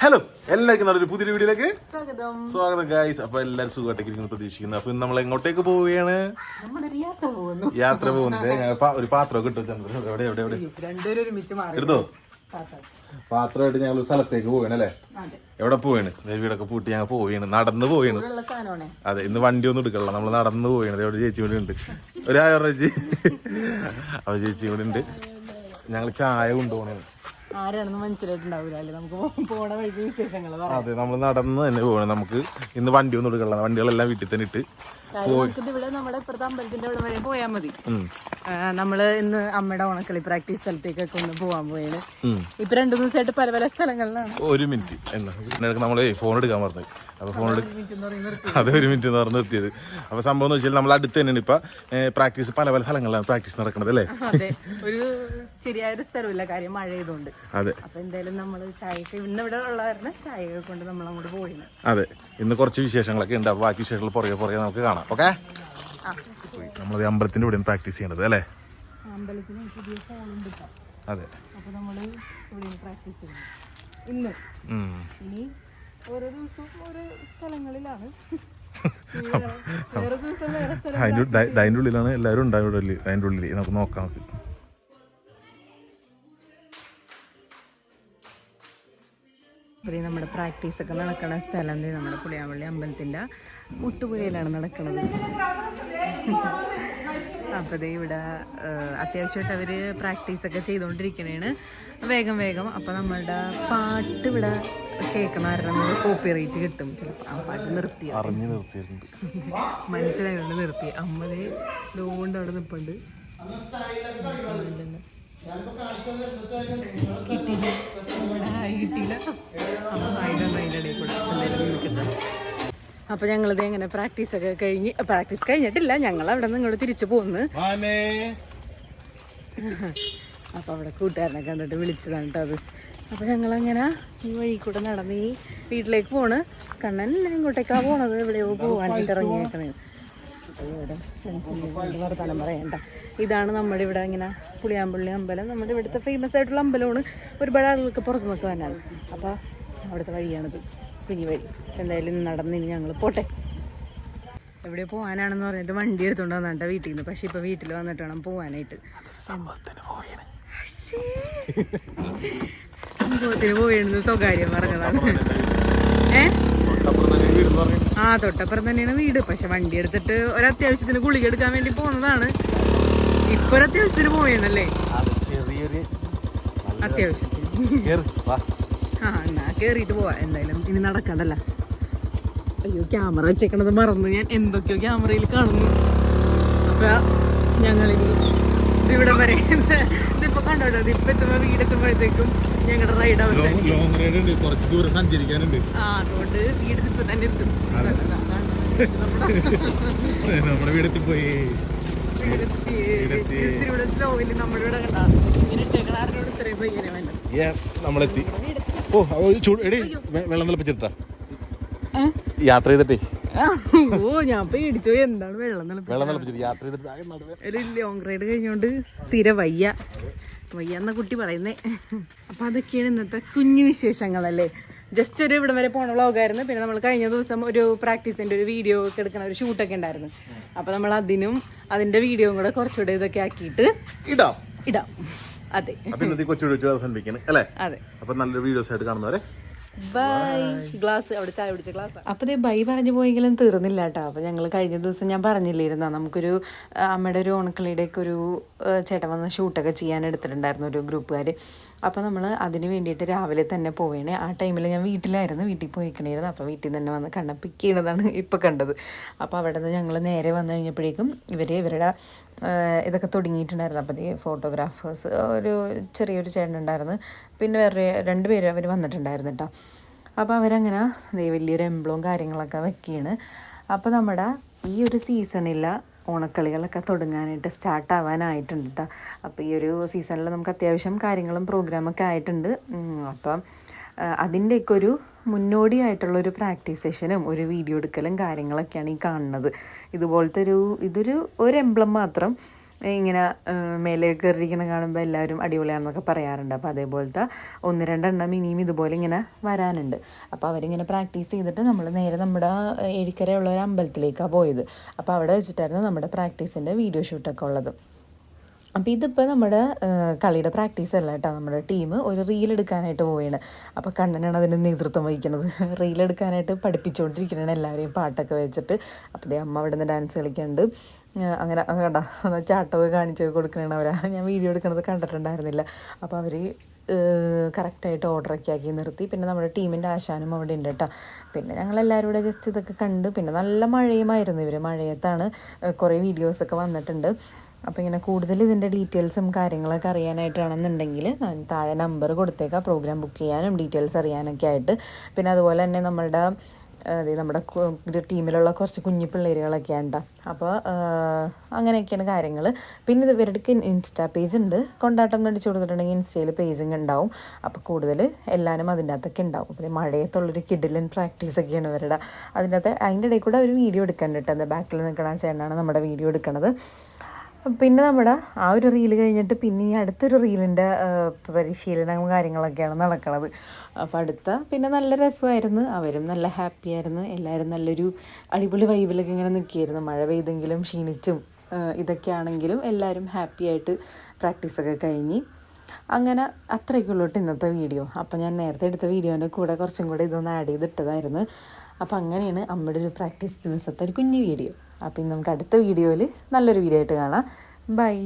Hello എല്ലാവർക്കും നല്ലൊരു പുതിയ വീഡിയോയിലേക്ക് സ്വാഗതം. സ്വാഗതം ഗായ്സ് അപ്പൊ എല്ലാവരും സുഖമായിട്ടേക്ക് ഇരിക്കുന്നു പ്രതീക്ഷിക്കുന്നു. അപ്പൊ നമ്മൾ എങ്ങോട്ടേക്ക് പോവുകയാണ്? യാത്ര പോകുന്നു. യാത്ര പോകുന്നത്. ഞാൻ ഒരു പാത്രം കിട്ടും എവിടെ എവിടെ എവിടെ എടുത്തോ. പാത്രമായിട്ട് ഞങ്ങൾ ഒരു സ്ഥലത്തേക്ക് പോവുകയാണ് അല്ലേ? എവിടെ പോവാണ് വീടൊക്കെ പൂട്ടി ഞങ്ങൾ പോവുകയാണ്. നടന്നു പോവുകയാണ്. അതെ ഇന്ന് വണ്ടി ഒന്നും എടുക്കണം നമ്മൾ നടന്നു പോവുകയാണ്. എവിടെ ചേച്ചി കൂടി ഉണ്ട്. ഒരായിരം ചേച്ചി. അപ്പൊ ചേച്ചി കൂടി ഉണ്ട്. ഞങ്ങൾ ചായ കൊണ്ടുപോകണേ. ആരാണെന്ന് മനസ്സിലായിട്ടുണ്ടാവില്ല അല്ലേ? നമുക്ക് പോ- പോണ വഴിക്ക് വിശേഷങ്ങൾ അതെ നമ്മൾ നടന്ന് തന്നെ പോകണം നമുക്ക് ഇന്ന് വണ്ടി ഒന്നും എടുക്കണില്ല. വണ്ടികളെല്ലാം വീട്ടിൽ തന്നെ ഇട്ട് പോയി. ഇവിടെ നമ്മുടെ ഇപ്പുറത്തെ അമ്പലത്തിന്റെ അവിടെ വരെ പോയാൽ മതി. നമ്മൾ ഇന്ന് അമ്മയുടെ ഓണക്കളി പ്രാക്ടീസ് സ്ഥലത്തേക്കൊക്കെ ഒന്ന് പോവാൻ പോയത്. ഇപ്പൊ രണ്ടു ദിവസമായിട്ട് പല പല സ്ഥലങ്ങളിലാണ്. ഒരു മിനിറ്റ്. എന്നാ നമ്മളെ ഫോൺ എടുക്കാൻ പറഞ്ഞു അപ്പൊ ഫോൺ അതെ ഒരു മിനിറ്റ് എന്ന് പറഞ്ഞ് നിർത്തിയത്. അപ്പൊ സംഭവം എന്ന് വെച്ചാൽ നമ്മൾ അടുത്ത് തന്നെയാണ് ഇപ്പൊ പ്രാക്ടീസ് പല പല സ്ഥലങ്ങളിലാണ് പ്രാക്ടീസ് നടക്കുന്നത് അല്ലേ? ഒരു ശരിയായൊരു സ്ഥലമില്ല കാര്യം മഴ ചെയ്തുകൊണ്ട് അതെ. അപ്പൊ എന്തായാലും നമ്മൾ ചായക്ക് ഇന്ന് ഇവിടെ ഉള്ള കാരണം ചായയൊക്കെ കൊണ്ട് നമ്മൾ അങ്ങോട്ട് പോയിന്. അതെ. ഇന്ന് കുറച്ച് വിശേഷങ്ങളൊക്കെ ഉണ്ട്. അപ്പൊ ബാക്കി വിശേഷങ്ങൾ പുറകെ പുറകെ നമുക്ക് കാണാം. ഓക്കെ? നമ്മളത് അമ്പലത്തിന്റെ ഇവിടെയാണ് പ്രാക്ടീസ് ചെയ്യണത് അല്ലേ? അമ്പലത്തിന് പുതിയ ഇപ്പൊ അതെ. അപ്പോൾ നമ്മൾ ഇവിടെ പ്രാക്ടീസ് ഇന്ന് ഇനി ഓരോ ദിവസവും ഓരോ സ്ഥലങ്ങളിലാണ്. ഉള്ളിലാണ് എല്ലാവരും ഉണ്ടാവും ഇവിടെ അതിന്റെ ഉള്ളിൽ നമുക്ക് നോക്കാം നമുക്ക്. നമ്മുടെ പ്രാക്ടീസ് ഒക്കെ നടക്കുന്ന സ്ഥലം നമ്മുടെ പുളിയാമ്പള്ളി അമ്പലത്തിന്റെ മുട്ടുപുരയിലാണ് നടക്കുന്നത്. അപ്പൊ ദേ ഇവിടെ അത്യാവശ്യമായിട്ട് അവർ പ്രാക്ടീസ് ഒക്കെ ചെയ്തുകൊണ്ടിരിക്കണേണ്. വേഗം വേഗം അപ്പോൾ നമ്മളുടെ പാട്ട് ഇവിടെ കേൾക്കണമായിരുന്നു നമ്മൾ കോപ്പി റേറ്റ് കിട്ടും. ചിലപ്പോൾ ആ പാട്ട് നിർത്തി അറിഞ്ഞ് നിർത്തിയിട്ടുണ്ട് മനസ്സിലായതുകൊണ്ട് നിർത്തി. അമ്മ ദേ ഇതുകൊണ്ട് അവിടെ നിൽപ്പുണ്ട് കിട്ടിയില്ല. അമ്മ തന്നു അതിന്റെ ഇടയിൽ കൂടെ. എന്തായാലും വിളിക്കട്ടെ അപ്പൊ ഞങ്ങളിത് എങ്ങനെ പ്രാക്ടീസ് ഒക്കെ കഴിഞ്ഞ് പ്രാക്ടീസ് കഴിഞ്ഞിട്ടില്ല ഞങ്ങൾ അവിടെ നിന്ന് ഇങ്ങോട്ട് തിരിച്ചു പോന്ന്. അപ്പൊ അവിടെ കൂട്ടുകാരനെ കണ്ടിട്ട് വിളിച്ചതാണ് കേട്ടോ അത്. അപ്പൊ ഞങ്ങളങ്ങനെ ഈ വഴി കൂടെ നടന്ന് ഈ വീട്ടിലേക്ക് പോണ്. കണ്ണൻ ഇങ്ങോട്ടേക്കാ പോണത്? എവിടെയോ പോവാനായിട്ട് ഇറങ്ങിയേക്കണേ. വർത്തമാനം പറയണ്ട. ഇതാണ് നമ്മുടെ ഇവിടെ ഇങ്ങനെ പുളിയാമ്പള്ളി അമ്പലം. നമ്മുടെ ഇവിടുത്തെ ഫേമസ് ആയിട്ടുള്ള അമ്പലമാണ്. ഒരുപാട് ആളുകൾക്ക് പുറത്തു നിൽക്കുവാനാണ് അപ്പൊ അപ്പോൾ അവിടുത്തെ വഴിയാണിത്. കുഞ്ഞി വഴി എന്തായാലും നടന്ന് ഇനി ഞങ്ങൾ പോട്ടെ. എവിടെ പോകാനാണെന്ന് പറഞ്ഞിട്ട് വണ്ടി എടുത്തുകൊണ്ട് വന്നിട്ട് വീട്ടിൽ നിന്ന് പക്ഷെ ഇപ്പൊ വീട്ടിൽ വന്നിട്ട് വേണം പോവാനായിട്ട്. സംഭവത്തിന് പോയിരുന്നത് സ്വകാര്യം പറഞ്ഞതാണ്. ഏ? ആ തൊട്ടപ്പുറം തന്നെയാണ് വീട്. പക്ഷെ വണ്ടി എടുത്തിട്ട് ഒരത്യാവശ്യത്തിന് ഗുളിക എടുക്കാൻ വേണ്ടി പോകുന്നതാണ് ഇപ്പൊ ഒരു അത്യാവശ്യത്തിന്. പോയണല്ലേ അത്യാവശ്യത്തിന് ആ എന്നാ കേറിയിട്ട് പോവാ. എന്തായാലും ഇനി നടക്കണ്ടല്ല. അയ്യോ ക്യാമറ വെച്ചേക്കണത് മറന്നു. ഞാൻ എന്തൊക്കെയോ ക്യാമറയിൽ കാണുന്നു. അപ്പൊ ഞങ്ങളിനി ഇവിടെ വരെ ഇതിപ്പോ കണ്ടോട്ടോ? ഇതിപ്പോ എത്തുമ്പോ വീടെത്തുമ്പോഴത്തേക്കും ഞങ്ങളുടെ റൈഡ് ലോങ് റൈഡ് ഉണ്ട്. കുറച്ച് ദൂരം സഞ്ചരിക്കാനുണ്ട്. ആ അതുകൊണ്ട് വീട് ഇപ്പൊ തന്നെ എത്തും. നമ്മുടെ വീടെത്തി പോയി നമ്മളെത്തി. ഓ ചൂട് എടി വെള്ളം തിളപ്പിച്ചിട്ടാ യാത്ര ചെയ്തിട്ടേ. ഓ ഞാൻ പേടിച്ചോ എന്താണ് വെള്ളം തിളപ്പിച്ചത്? ലോങ് റൈഡ് കഴിഞ്ഞോണ്ട് തീരെ വയ്യ. വയ്യ എന്ന കുട്ടി പറയുന്നേ. അപ്പൊ അതൊക്കെയാണ് ഇന്നത്തെ കുഞ്ഞു വിശേഷങ്ങളല്ലേ? ജസ്റ്റ് ഒരു ഇവിടം വരെ പോണ വ്ളോഗായിരുന്നു പിന്നെ നമ്മൾ കഴിഞ്ഞ ദിവസം ഒരു പ്രാക്ടീസിന്റെ ഒരു വീഡിയോ ഒക്കെ എടുക്കണ ഒരു ഷൂട്ടൊക്കെ ഉണ്ടായിരുന്നു. അപ്പൊ നമ്മൾ അതിനും അതിന്റെ വീഡിയോയും കൂടെ കുറച്ചുകൂടെ ഇതൊക്കെ ആക്കിയിട്ട് ഇടാം. ഇടാം. അതെ. അപ്പൊ ഇന്നത്തെ കൊച്ചു വിളിച്ചു അവസാനിപ്പിക്കണം അല്ലേ? അതെ. അപ്പൊ നല്ലൊരു വീഡിയോസ് ആയിട്ട് കാണുന്നവരെ. ബൈ. ഗ്ലാസ് അവിടെ ചായ പിടിച്ച ഗ്ലാസ് അപ്പൊ ദേ ബൈ പറഞ്ഞു പോയെങ്കിലും തീർന്നില്ല കേട്ടോ. അപ്പൊ ഞങ്ങൾ കഴിഞ്ഞ ദിവസം ഞാൻ പറഞ്ഞില്ലായിരുന്ന നമുക്കൊരു അമ്മയുടെ ഒരു ഓണക്കളിയുടെ ഒക്കെ ഒരു ചേട്ടൻ വന്ന് ഷൂട്ടൊക്കെ ചെയ്യാൻ എടുത്തിട്ടുണ്ടായിരുന്നു ഒരു ഗ്രൂപ്പുകാർ അപ്പോൾ നമ്മൾ അതിന് വേണ്ടിയിട്ട് രാവിലെ തന്നെ പോവേണേ. ആ ടൈമിൽ ഞാൻ വീട്ടിലായിരുന്നു. വീട്ടിൽ പോയിക്കണായിരുന്നു അപ്പോൾ വീട്ടിൽ നിന്ന് തന്നെ വന്ന് കണ്ണ പിക്ക് ചെയ്യണതാണ് ഇപ്പോൾ കണ്ടത്. അപ്പോൾ അവിടെ നിന്ന് ഞങ്ങൾ നേരെ വന്നു കഴിഞ്ഞപ്പോഴേക്കും ഇവർ ഇവരുടെ ഇതൊക്കെ തുടങ്ങിയിട്ടുണ്ടായിരുന്നു. അപ്പോൾ ഈ ഫോട്ടോഗ്രാഫേഴ്സ് ഒരു ചെറിയൊരു ചേട്ടൻ ഉണ്ടായിരുന്നു. പിന്നെ വേറെ രണ്ട് പേര് അവർ വന്നിട്ടുണ്ടായിരുന്നു കേട്ടോ അപ്പോൾ അവരങ്ങനെ വലിയൊരു എംബ്ലവും കാര്യങ്ങളൊക്കെ വെക്കുകയാണ് അപ്പോൾ നമ്മുടെ ഈ ഒരു സീസണിൽ ഓണക്കളികളൊക്കെ തുടങ്ങാനായിട്ട് സ്റ്റാർട്ട് ആവാനായിട്ടുണ്ട് കേട്ടോ അപ്പോൾ ഈ ഒരു സീസണിൽ നമുക്ക് അത്യാവശ്യം കാര്യങ്ങളും പ്രോഗ്രാമൊക്കെ ആയിട്ടുണ്ട്. അപ്പം അതിന്റെയൊക്കെ ഒരു മുന്നോടിയായിട്ടുള്ള ഒരു പ്രാക്ടീസ് സെഷനും ഒരു വീഡിയോ എടുക്കലും കാര്യങ്ങളൊക്കെയാണ് ഈ കാണുന്നത്. ഇതുപോലത്തെ ഒരു ഇതൊരു ഒരു എംബ്ലം മാത്രം ഇങ്ങനെ മേലെ കയറിയിരിക്കുന്ന കാണുമ്പോൾ എല്ലാവരും അടിപൊളിയാണെന്നൊക്കെ പറയാറുണ്ട്. അപ്പോൾ അതേപോലത്തെ ഒന്ന് രണ്ടെണ്ണം ഇനിയും ഇതുപോലെ ഇങ്ങനെ വരാനുണ്ട്. അപ്പോൾ അവരിങ്ങനെ പ്രാക്ടീസ് ചെയ്തിട്ട് നമ്മൾ നേരെ നമ്മുടെ ഏഴിക്കരയുള്ള ഒരു അമ്പലത്തിലേക്കാണ് പോയത്. അപ്പോൾ അവിടെ വെച്ചിട്ടായിരുന്നു നമ്മുടെ പ്രാക്ടീസിന്റെ വീഡിയോ ഷൂട്ടൊക്കെ ഉള്ളത്. അപ്പോൾ ഇതിപ്പോൾ നമ്മുടെ കളിയുടെ പ്രാക്ടീസ് അല്ല കേട്ടോ. നമ്മുടെ ടീം ഒരു റീൽ എടുക്കാനായിട്ട് പോവുകയാണ് അപ്പോൾ കണ്ണനാണ് അതിന് നേതൃത്വം വഹിക്കുന്നത് റീൽ എടുക്കാനായിട്ട് പഠിപ്പിച്ചുകൊണ്ടിരിക്കുകയാണ് എല്ലാവരെയും പാട്ടൊക്കെ വെച്ചിട്ട്. അപ്പോൾ അമ്മ അവിടെ നിന്ന് ഡാൻസ് കളിക്കുന്നുണ്ട് അങ്ങനെ അത് കണ്ട. ചാട്ടമൊക്കെ കാണിച്ച് കൊടുക്കണതാണ് അവരാ. ഞാൻ വീഡിയോ എടുക്കുന്നത് കണ്ടിട്ടുണ്ടായിരുന്നില്ല. അപ്പോൾ അവർ കറക്റ്റായിട്ട് ഓർഡറൊക്കെ ആക്കി നിർത്തി. പിന്നെ നമ്മുടെ ടീമിന്റെ ആശാനും അവിടെ ഉണ്ട് കേട്ടോ പിന്നെ ഞങ്ങളെല്ലാവരും കൂടെ ജസ്റ്റ് ഇതൊക്കെ കണ്ട് പിന്നെ നല്ല മഴയുമായിരുന്നു ഇവർ മഴയത്താണ് കുറേ വീഡിയോസൊക്കെ വന്നിട്ടുണ്ട്. അപ്പോൾ ഇങ്ങനെ കൂടുതൽ ഇതിന്റെ ഡീറ്റെയിൽസും കാര്യങ്ങളൊക്കെ അറിയാനായിട്ടാണെന്നുണ്ടെങ്കിൽ ഞാൻ താഴെ നമ്പർ കൊടുത്തേക്കാം. പ്രോഗ്രാം ബുക്ക് ചെയ്യാനും ഡീറ്റെയിൽസ് അറിയാനൊക്കെ ആയിട്ട്. പിന്നെ അതുപോലെ തന്നെ നമ്മളുടെ അതെ നമ്മുടെ ടീമിലുള്ള കുറച്ച് കുഞ്ഞു പിള്ളേരുകളൊക്കെ ഉണ്ട്. അപ്പോൾ അങ്ങനെയൊക്കെയാണ് കാര്യങ്ങൾ പിന്നെ ഇത് ഇവരുടെ ഇൻസ്റ്റാ പേജ് ഉണ്ട്. കൊണ്ടാട്ടം നടിച്ചു കൊടുത്തിട്ടുണ്ടെങ്കിൽ ഇൻസ്റ്റയിൽ പേജും ഉണ്ടാവും അപ്പോൾ കൂടുതൽ എല്ലാവരും അതിന്റെ അകത്തൊക്കെ ഉണ്ടാവും. പിന്നെ മഴയത്തുള്ളൊരു കിഡിലൻ പ്രാക്ടീസൊക്കെയാണ് ഇവരുടെ. അതിന്റെ അകത്ത് അതിന്റെ ഇടയിൽ കൂടെ ഒരു വീഡിയോ എടുക്കാൻ കിട്ടുന്നത് ബാക്കിൽ നിൽക്കണ ചേട്ടനാണ് നമ്മുടെ വീഡിയോ എടുക്കണത്. പിന്നെ നമ്മുടെ ആ ഒരു റീൽ കഴിഞ്ഞിട്ട് പിന്നെ ഈ അടുത്തൊരു റീലിന്റെ പരിശീലനവും കാര്യങ്ങളൊക്കെയാണ് നടക്കുന്നത് അപ്പോൾ അടുത്ത പിന്നെ നല്ല രസമായിരുന്നു. അവരും നല്ല ഹാപ്പി ആയിരുന്നു. എല്ലാവരും നല്ലൊരു അടിപൊളി വൈബിലൊക്കെ ഇങ്ങനെ നിൽക്കിയിരുന്നു മഴ പെയ്തെങ്കിലും ക്ഷീണിച്ചും ഇതൊക്കെ ആണെങ്കിലും എല്ലാവരും ഹാപ്പി ആയിട്ട് പ്രാക്ടീസൊക്കെ കഴിഞ്ഞ്. അങ്ങനെ അത്രയ്ക്കുള്ളൂട്ട് ഇന്നത്തെ വീഡിയോ അപ്പോൾ ഞാൻ നേരത്തെ എടുത്ത വീഡിയോന്റെ കൂടെ കുറച്ചും കൂടെ ഇതൊന്ന് ആഡ് ചെയ്തിട്ടതായിരുന്നു. അപ്പോൾ അങ്ങനെയാണ് അമ്മയുടെ ഒരു പ്രാക്ടീസ് ദിവസത്തെ ഒരു കുഞ്ഞു വീഡിയോ ഇന്ന് നമുക്ക് അടുത്ത വീഡിയോയിൽ നല്ലൊരു വീഡിയോ ആയിട്ട് കാണാം. ബൈ